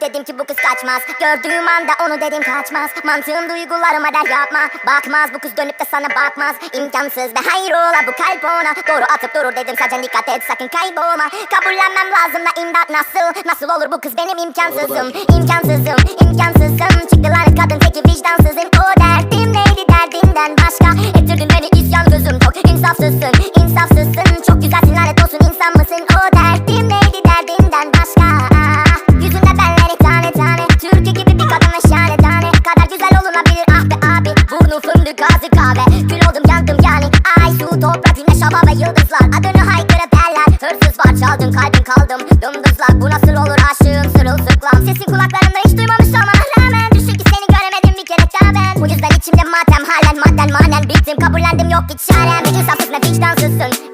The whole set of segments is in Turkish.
Dedim ki bu kız kaçmaz. Gördüğüm anda onu dedim kaçmaz. Mantığım duygularıma der yapma. Bakmaz bu kız dönüp de sana bakmaz. İmkansız ve hayrola bu kalp ona. Doğru atıp durur dedim sadece dikkat et sakın kaybolma. Kabullenmem lazım da imdat nasıl? Nasıl olur bu kız benim imkansızım? İmkansızım imkansızım. Çıktı lanet kadın teki vicdansızım. O derdim neydi derdinden başka? Ettirdin beni isyan güzel olunabilir. Ah be abi Burnu fındık ağzı kahve. Kül oldum yandım yani. Ay su toprak güneş hava ve yıldızlar. Adını haykırıp derler. Hırsız var çaldın kalbin kaldım. Dımdızlak bu nasıl olur aşığım sırılsıklam. Sesin kulaklarımda hiç duymamış olmama rağmen Düşün ki seni göremedim. Bir kere daha ben. Bu yüzden içimde matem halen madden manen Bittim. Kabullendim yok hiç çarem. İnsafsız ve vicdansızsın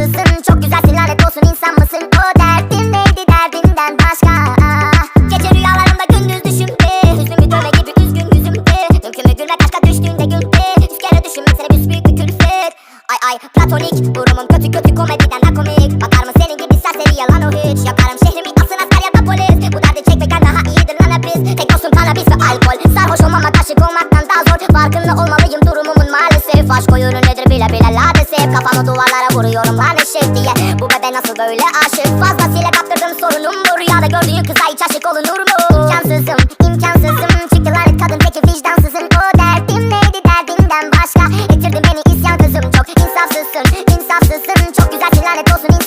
insafsızsın Çok güzelsin lanet olsun insan mısın? O derdim neydi derdinden başka? Gece rüyalarımda gündüz düşümde Hüznümü dövme gibi üzgün yüzümde Mümkün mü gülmek aşka düştüğünde gülte Yüz kere düşünmek seni büsbüyük bir külfet. Ay ay platonik Durumum kötü kötü komediden daha komik Bakar mı senin gibi serseri yalan o hiç? Yakarım şehrimi asın asker ya da polis. Bu derdi çekmekten daha vuruyorum hani lan eşek diye Bu bebe nasıl böyle aşık? Fazlasıyla kaptırdım sorunum bu Rüyada gördüğün kıza hiç aşık olunur mu? İmkansızım, imkansızım. Çıktı lanet kadın peki vicdansızın O derdim neydi derdimden başka? Ettirdin beni isyan kızım çok insafsızsın, insafsızsın. Çok güzelsin lanet olsun